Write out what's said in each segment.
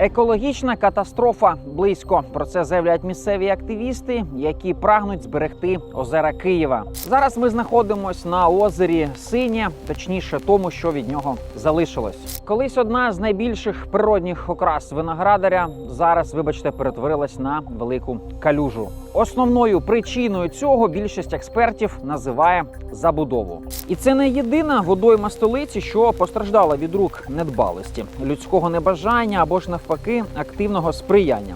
Екологічна катастрофа близько. Про це заявляють місцеві активісти, які прагнуть зберегти озера Києва. Зараз ми знаходимося на озері Синє, точніше, тому, що від нього залишилось. Колись одна з найбільших природних окрас виноградаря зараз, вибачте, перетворилась на велику калюжу. Основною причиною цього більшість експертів називає забудову. І це не єдина водойма столиці, що постраждала від рук недбалості, людського небажання або ж навпаки активного сприяння.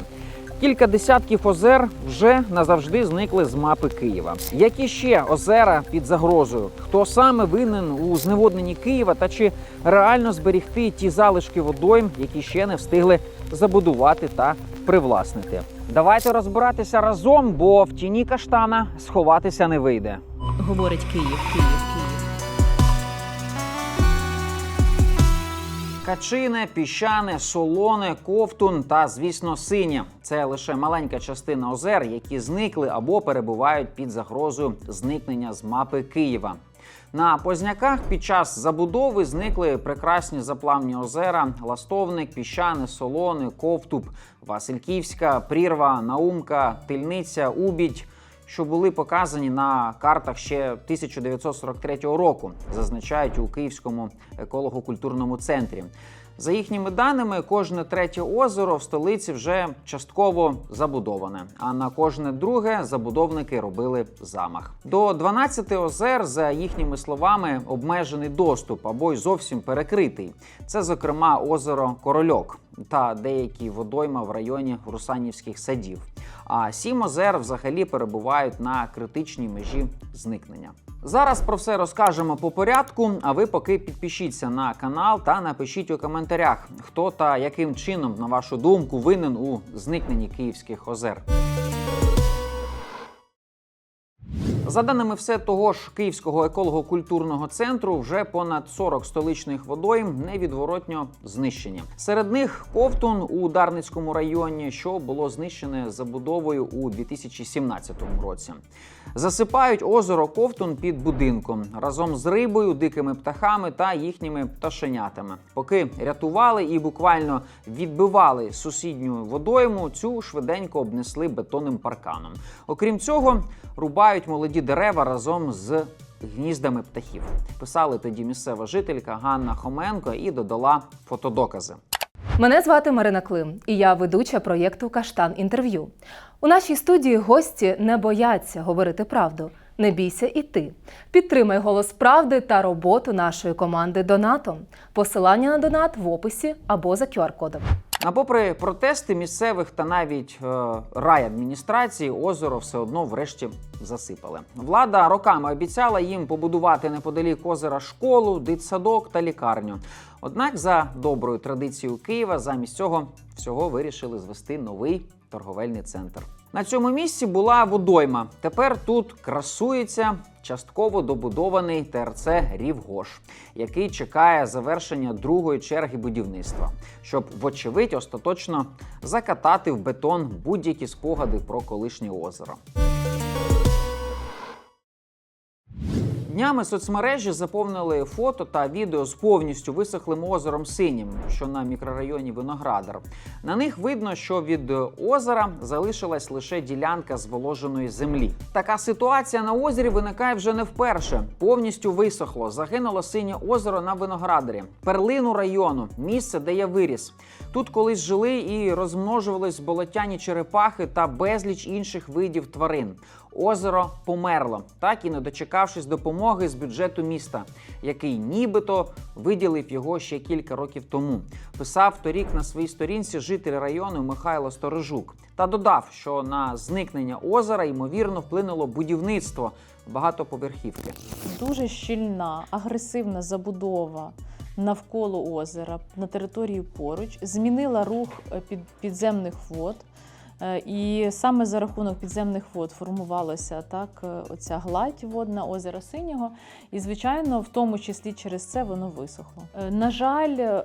Кілька десятків озер вже назавжди зникли з мапи Києва. Які ще озера під загрозою? Хто саме винен у зневодненні Києва та чи реально зберігти ті залишки водойм, які ще не встигли забудувати та привласнити? Давайте розбиратися разом, бо в тіні каштана сховатися не вийде. Говорить Київ, Київ, Качине, піщане, солоне, ковтун та, звісно, синє. Це лише маленька частина озер, які зникли або перебувають під загрозою зникнення з мапи Києва. На Позняках під час забудови зникли прекрасні заплавні озера: Ластовник, Піщане, Солоне, Ковтуб, Васильківська, Прірва, Наумка, Тильниця, Убідь, що були показані на картах ще 1943 року, зазначають у Київському еколого-культурному центрі. За їхніми даними, кожне третє озеро в столиці вже частково забудоване. А на кожне друге забудовники робили замах. До 12 озер, за їхніми словами, обмежений доступ або й зовсім перекритий. Це, зокрема, озеро Корольок та деякі водойма в районі Русанівських садів. А сім озер взагалі перебувають на критичній межі зникнення. Зараз про все розкажемо по порядку. А ви поки підпишіться на канал та напишіть у коментарях, хто та яким чином, на вашу думку, винен у зникненні київських озер. За даними все того ж Київського еколого-культурного центру, вже понад 40 столичних водойм невідворотньо знищені. Серед них Ковтун у Дарницькому районі, що було знищене забудовою у 2017 році. Засипають озеро Ковтун під будинком разом з рибою, дикими птахами та їхніми пташенятами. Поки рятували і буквально відбивали сусідню водойму, цю швиденько обнесли бетонним парканом. Окрім цього, рубають молоді дерева разом з гніздами птахів. Писали тоді місцева жителька Ганна Хоменко і додала фотодокази. Мене звати Марина Клим, і я ведуча проєкту Каштан інтерв'ю. У нашій студії гості не бояться говорити правду. Не бійся і ти. Підтримай голос правди та роботу нашої команди Донатом. Посилання на донат в описі або за QR-кодом. А попри протести місцевих та навіть е, райадміністрації, озеро все одно врешті засипали. Влада роками обіцяла їм побудувати неподалік озера школу, дитсадок та лікарню. Однак, за доброю традицією Києва, замість цього всього вирішили звести новий торговельний центр. На цьому місці була водойма. Тепер тут красується частково добудований ТРЦ Рівгош, який чекає завершення другої черги будівництва, щоб, вочевидь, остаточно закатати в бетон будь-які спогади про колишнє озеро. Днями соцмережі заповнили фото та відео з повністю висохлим озером Синім, що на мікрорайоні Виноградар. На них видно, що від озера залишилась лише ділянка зволоженої землі. Така ситуація на озері виникає вже не вперше. Повністю висохло. Загинуло синє озеро на Виноградарі, перлину району, місце, де я виріс. Тут колись жили і розмножувались болотяні черепахи та безліч інших видів тварин. Озеро померло, так і не дочекавшись допомоги з бюджету міста, який нібито виділив його ще кілька років тому. Писав торік на своїй сторінці житель району Михайло Сторожук та додав, що на зникнення озера ймовірно вплинуло будівництво багатоповерхівки. Дуже щільна, агресивна забудова навколо озера на території поруч змінила рух е, під, підземних вод. Е, І саме за рахунок підземних вод формувалася так е, оця гладь водна озера Синього. І, звичайно, в тому числі через це воно висохло. Е, На жаль,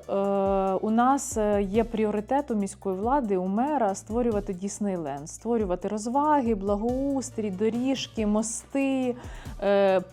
у нас є пріоритет у міської влади, у мера створювати Діснейленд, створювати розваги, благоустрій, доріжки, мости,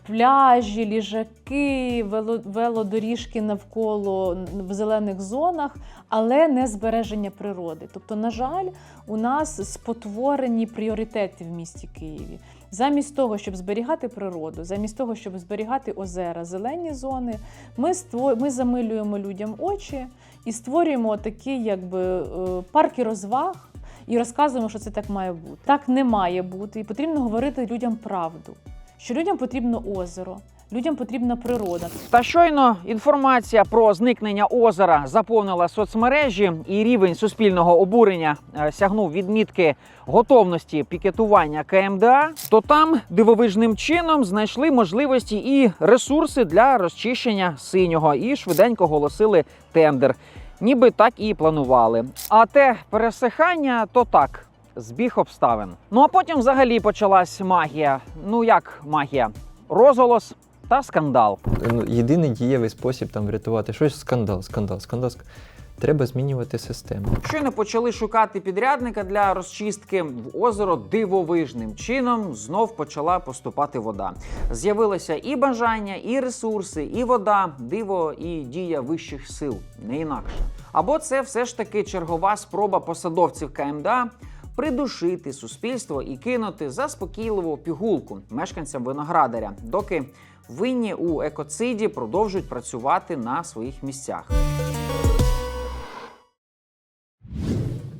пляжі, ліжаки, вело- велодоріжки навколо в зелених зонах, але не збереження природи. Тобто, на жаль, у нас спотворені пріоритети в місті Києві. Замість того, щоб зберігати природу, замість того, щоб зберігати озера, зелені зони, ми, ство- ми замилюємо людям очі і створюємо такі якби, е, парки розваг і розказуємо, що це так має бути. Так не має бути, і потрібно говорити людям правду, що людям потрібно озеро, людям потрібна природа. Та щойно інформація про зникнення озера заповнила соцмережі, і рівень суспільного обурення е, сягнув відмітки готовності пікетування КМДА, то там дивовижним чином знайшли можливості і ресурси для розчищення синього і швиденько оголосили тендер. Ніби так і планували. А те пересихання, то так. Збіг обставин. Ну а потім взагалі почалась магія. Ну як магія? Розголос та скандал. Ну, єдиний дієвий спосіб там врятувати щось скандал, скандал, скандал. Треба змінювати систему. Щойно почали шукати підрядника для розчистки в озеро дивовижним чином знов почала поступати вода. З'явилося і бажання, і ресурси, і вода, диво і дія вищих сил, не інакше. Або це все ж таки чергова спроба посадовців КМДА придушити суспільство і кинути заспокійливу пігулку мешканцям виноградаря, доки винні у екоциді продовжують працювати на своїх місцях.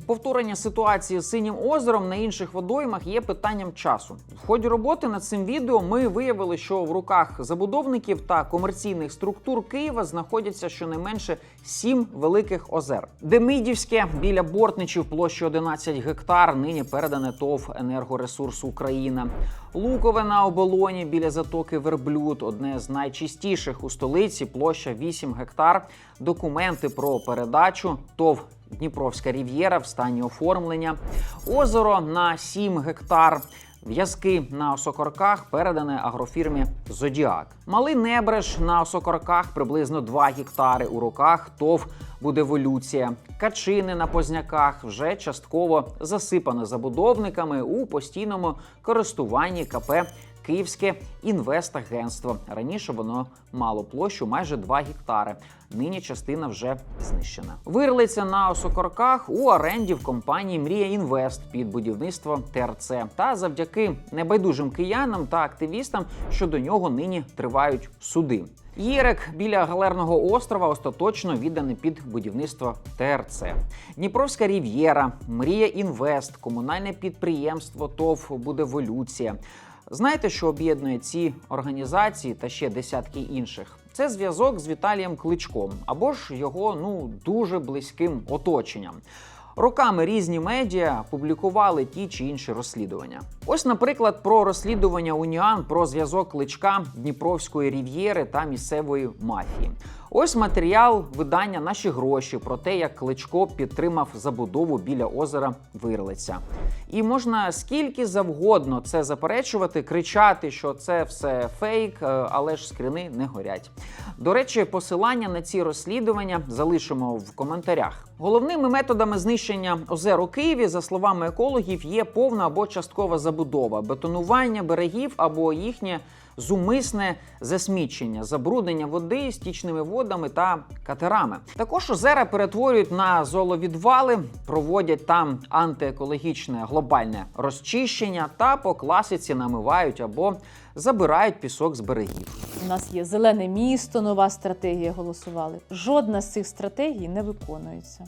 Повторення ситуації з синім озером на інших водоймах є питанням часу. В ході роботи над цим відео ми виявили, що в руках забудовників та комерційних структур Києва знаходяться щонайменше сім великих озер. Демидівське біля Бортничів площі 11 гектар. Нині передане ТОВ «Енергоресурс Україна». Лукове на оболоні біля затоки Верблюд, одне з найчистіших у столиці, площа 8 гектар. Документи про передачу ТОВ Дніпровська рів'єра в стані оформлення, озеро на 7 гектар. В'язки на осокорках передане агрофірмі Зодіак. Малий небреж на осокорках приблизно 2 гектари. У руках ТОВ Будеволюція. Качини на позняках вже частково засипано забудовниками у постійному користуванні КП Київське інвестагентство. Раніше воно мало площу майже 2 гектари. Нині частина вже знищена. Вирлиця на осокорках у оренді в компанії Мрія Інвест під будівництво ТРЦ. Та завдяки небайдужим киянам та активістам щодо нього нині тривають суди. Єрек біля Галерного острова остаточно відданий під будівництво ТРЦ. Дніпровська рів'єра, Мрія Інвест, комунальне підприємство ТОВ Будеволюція. Знаєте, що об'єднує ці організації та ще десятки інших? Це зв'язок з Віталієм Кличком або ж його ну дуже близьким оточенням. Роками різні медіа публікували ті чи інші розслідування. Ось, наприклад, про розслідування Уніан про зв'язок кличка Дніпровської рів'єри та місцевої мафії. Ось матеріал видання Наші гроші про те, як Кличко підтримав забудову біля озера Вирлиця. І можна скільки завгодно це заперечувати, кричати, що це все фейк, е, але ж скрини не горять. До речі, посилання на ці розслідування залишимо в коментарях. Головними методами знищення озер у Києві, за словами екологів, є повна або часткова забудова, бетонування берегів або їхнє зумисне засмічення, забруднення води стічними водами та катерами. Також озера перетворюють на золовідвали, проводять там антиекологічне глобальне розчищення та по класиці намивають або забирають пісок з берегів. У нас є зелене місто, нова стратегія голосували. Жодна з цих стратегій не виконується.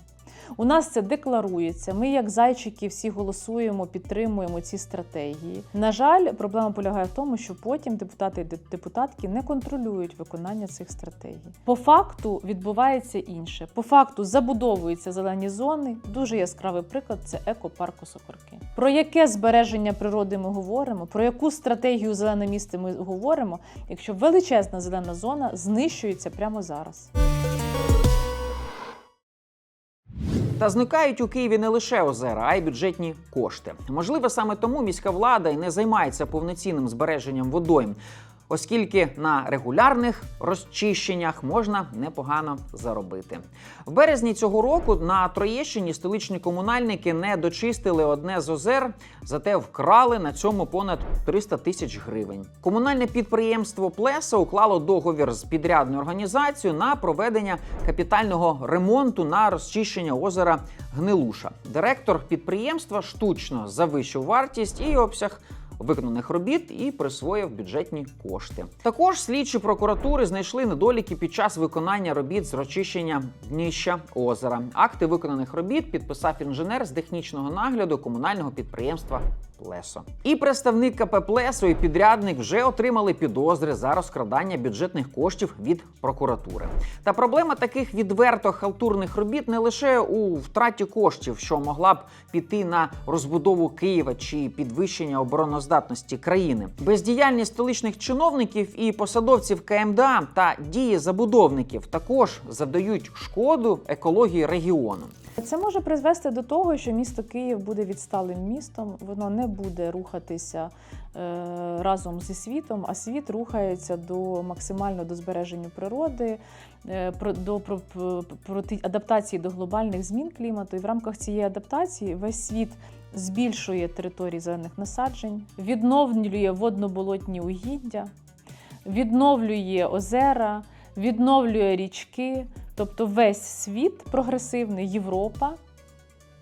У нас це декларується. Ми, як зайчики, всі голосуємо, підтримуємо ці стратегії. На жаль, проблема полягає в тому, що потім депутати і депутатки не контролюють виконання цих стратегій. По факту відбувається інше. По факту забудовуються зелені зони. Дуже яскравий приклад це екопарк Осокорки. Про яке збереження природи ми говоримо, про яку стратегію зелене місто ми говоримо, якщо величезна зелена зона знищується прямо зараз. Та зникають у Києві не лише озера, а й бюджетні кошти. Можливо, саме тому міська влада і не займається повноцінним збереженням водойм. Оскільки на регулярних розчищеннях можна непогано заробити. В березні цього року на Троєщині столичні комунальники не дочистили одне з озер, зате вкрали на цьому понад 300 тисяч гривень. Комунальне підприємство Плеса уклало договір з підрядною організацією на проведення капітального ремонту на розчищення озера Гнилуша. Директор підприємства штучно завищив вартість і обсяг виконаних робіт і присвоїв бюджетні кошти. Також слідчі прокуратури знайшли недоліки під час виконання робіт з розчищення дніща озера. Акти виконаних робіт підписав інженер з технічного нагляду комунального підприємства. Плесо і представник КП Плесо і підрядник вже отримали підозри за розкрадання бюджетних коштів від прокуратури. Та проблема таких відверто халтурних робіт не лише у втраті коштів, що могла б піти на розбудову Києва чи підвищення обороноздатності країни. Бездіяльність столичних чиновників і посадовців КМДА та дії забудовників також завдають шкоду екології регіону. Це може призвести до того, що місто Київ буде відсталим містом, воно не буде рухатися е, разом зі світом, а світ рухається до максимально до збереження природи, е, до адаптації до глобальних змін клімату. І в рамках цієї адаптації весь світ збільшує території зелених насаджень, відновлює водно-болотні угіддя, відновлює озера, відновлює річки. Тобто весь світ прогресивний, Європа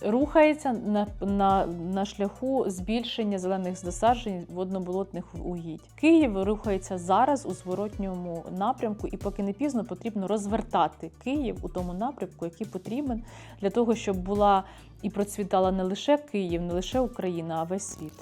рухається на, на, на шляху збільшення зелених насаджень водноболотних угідь. Київ рухається зараз у зворотньому напрямку, і поки не пізно потрібно розвертати Київ у тому напрямку, який потрібен для того, щоб була і процвітала не лише Київ, не лише Україна, а весь світ.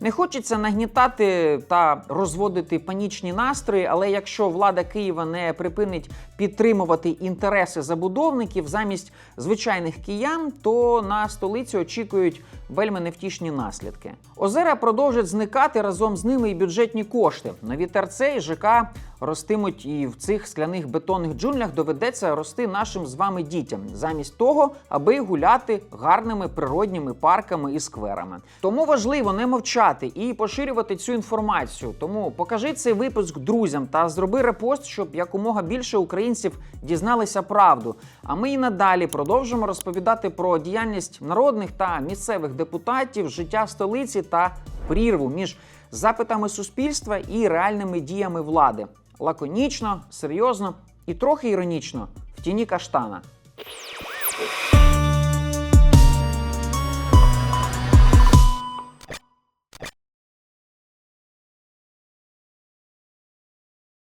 Не хочеться нагнітати та розводити панічні настрої, але якщо влада Києва не припинить підтримувати інтереси забудовників замість звичайних киян, то на столиці очікують вельми невтішні наслідки. Озера продовжать зникати разом з ними і бюджетні кошти. Нові терце і ЖК ростимуть і в цих скляних бетонних джунглях доведеться рости нашим з вами дітям, замість того, аби гуляти гарними природніми парками і скверами. Тому важливо не мовчати і поширювати цю інформацію. Тому покажи цей випуск друзям та зроби репост, щоб якомога більше українців дізналися правду. А ми і надалі продовжимо розповідати про діяльність народних та місцевих депутатів, життя столиці та прірву між запитами суспільства і реальними діями влади лаконічно, серйозно і трохи іронічно в тіні каштана.